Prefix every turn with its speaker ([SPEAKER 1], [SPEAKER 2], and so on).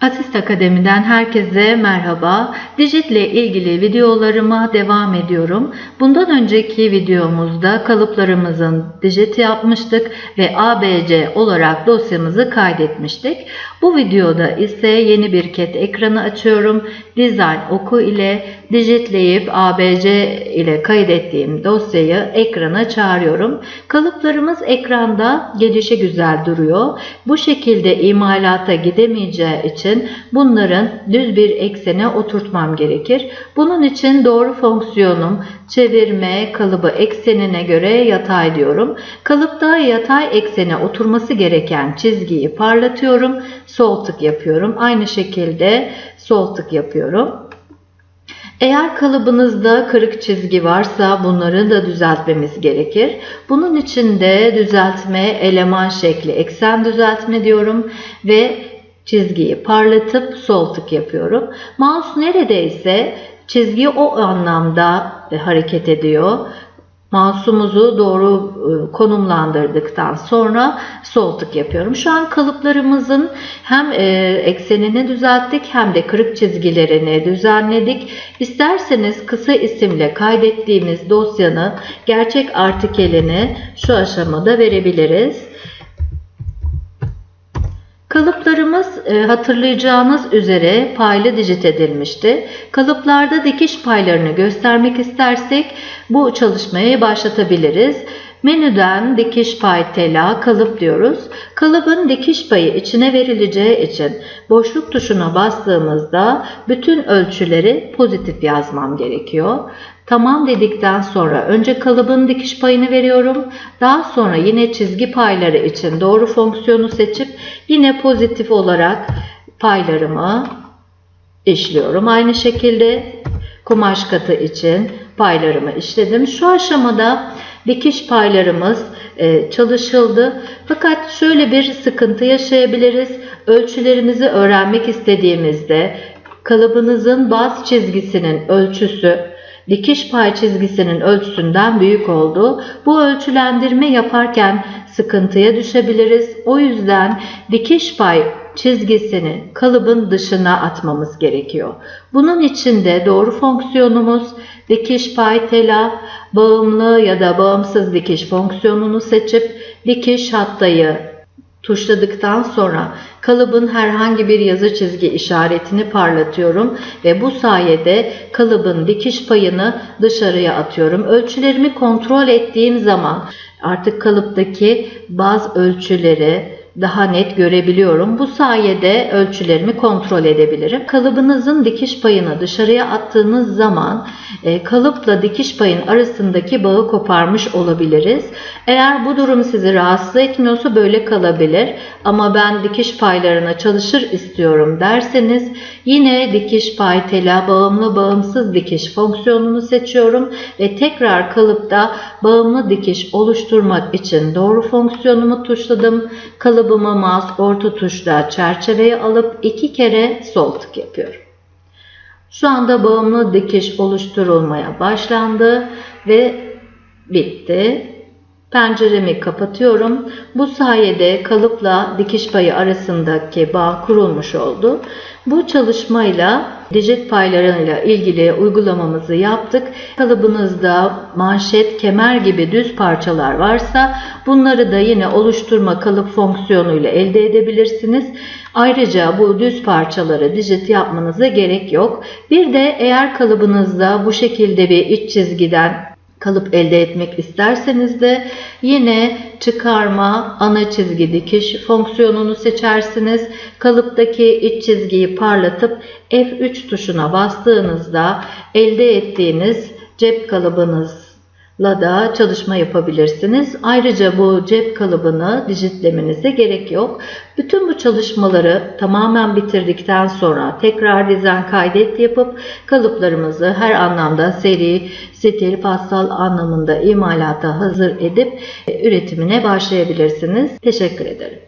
[SPEAKER 1] Asist Akademi'den herkese merhaba. Digit ile ilgili videolarıma devam ediyorum. Bundan önceki videomuzda kalıplarımızın digit yapmıştık ve ABC olarak dosyamızı kaydetmiştik. Bu videoda ise yeni bir ket ekranı açıyorum. Design oku ile dijitleyip ABC ile kaydettiğim dosyayı ekrana çağırıyorum. Kalıplarımız ekranda gelişi güzel duruyor. Bu şekilde imalata gidemeyeceği için bunların düz bir eksene oturtmam gerekir. Bunun için doğru fonksiyonum çevirme kalıbı eksenine göre yatay diyorum. Kalıpta yatay eksene oturması gereken çizgiyi parlatıyorum. Sol tık yapıyorum. Aynı şekilde sol tık yapıyorum. Eğer kalıbınızda kırık çizgi varsa bunları da düzeltmemiz gerekir. Bunun için de düzeltme eleman şekli eksen düzeltme diyorum ve çizgiyi parlatıp sol tık yapıyorum. Mouse neredeyse çizgi o anlamda hareket ediyor. Mouse'umuzu doğru e, konumlandırdıktan sonra sol tık yapıyorum. Şu an kalıplarımızın hem e, eksenini düzelttik hem de kırık çizgilerini düzenledik. İsterseniz kısa isimle kaydettiğimiz dosyanın gerçek artikelini şu aşamada verebiliriz. Kalıplarımız e, hatırlayacağınız üzere paylı dijit edilmişti. Kalıplarda dikiş paylarını göstermek istersek bu çalışmayı başlatabiliriz. Menüden dikiş pay tela kalıp diyoruz. Kalıbın dikiş payı içine verileceği için boşluk tuşuna bastığımızda bütün ölçüleri pozitif yazmam gerekiyor. Tamam dedikten sonra önce kalıbın dikiş payını veriyorum. Daha sonra yine çizgi payları için doğru fonksiyonu seçip yine pozitif olarak paylarımı işliyorum. Aynı şekilde kumaş katı için paylarımı işledim. Şu aşamada dikiş paylarımız e, çalışıldı. Fakat şöyle bir sıkıntı yaşayabiliriz. Ölçülerimizi öğrenmek istediğimizde kalıbınızın baz çizgisinin ölçüsü dikiş pay çizgisinin ölçüsünden büyük oldu. Bu ölçülendirme yaparken sıkıntıya düşebiliriz. O yüzden dikiş pay çizgisini kalıbın dışına atmamız gerekiyor. Bunun için de doğru fonksiyonumuz dikiş pay tela bağımlı ya da bağımsız dikiş fonksiyonunu seçip dikiş hattayı tuşladıktan sonra kalıbın herhangi bir yazı çizgi işaretini parlatıyorum ve bu sayede kalıbın dikiş payını dışarıya atıyorum. Ölçülerimi kontrol ettiğim zaman artık kalıptaki bazı ölçüleri daha net görebiliyorum. Bu sayede ölçülerimi kontrol edebilirim. Kalıbınızın dikiş payını dışarıya attığınız zaman e, kalıpla dikiş payın arasındaki bağı koparmış olabiliriz. Eğer bu durum sizi rahatsız etmiyorsa böyle kalabilir. Ama ben dikiş paylarına çalışır istiyorum derseniz yine dikiş pay tela bağımlı bağımsız dikiş fonksiyonunu seçiyorum ve tekrar kalıpta bağımlı dikiş oluşturmak için doğru fonksiyonumu tuşladım. Kalıbımı mouse orta tuşla çerçeveye alıp iki kere sol tık yapıyorum. Şu anda bağımlı dikiş oluşturulmaya başlandı ve bitti. Penceremi kapatıyorum. Bu sayede kalıpla dikiş payı arasındaki bağ kurulmuş oldu. Bu çalışmayla dijit paylarıyla ilgili uygulamamızı yaptık. Kalıbınızda manşet, kemer gibi düz parçalar varsa bunları da yine oluşturma kalıp fonksiyonuyla elde edebilirsiniz. Ayrıca bu düz parçaları dijit yapmanıza gerek yok. Bir de eğer kalıbınızda bu şekilde bir iç çizgiden kalıp elde etmek isterseniz de yine çıkarma ana çizgi dikiş fonksiyonunu seçersiniz. Kalıptaki iç çizgiyi parlatıp F3 tuşuna bastığınızda elde ettiğiniz cep kalıbınız la da çalışma yapabilirsiniz. Ayrıca bu cep kalıbını dijitlemenize gerek yok. Bütün bu çalışmaları tamamen bitirdikten sonra tekrar dizayn kaydet yapıp kalıplarımızı her anlamda seri, stil, pastel anlamında imalata hazır edip üretimine başlayabilirsiniz. Teşekkür ederim.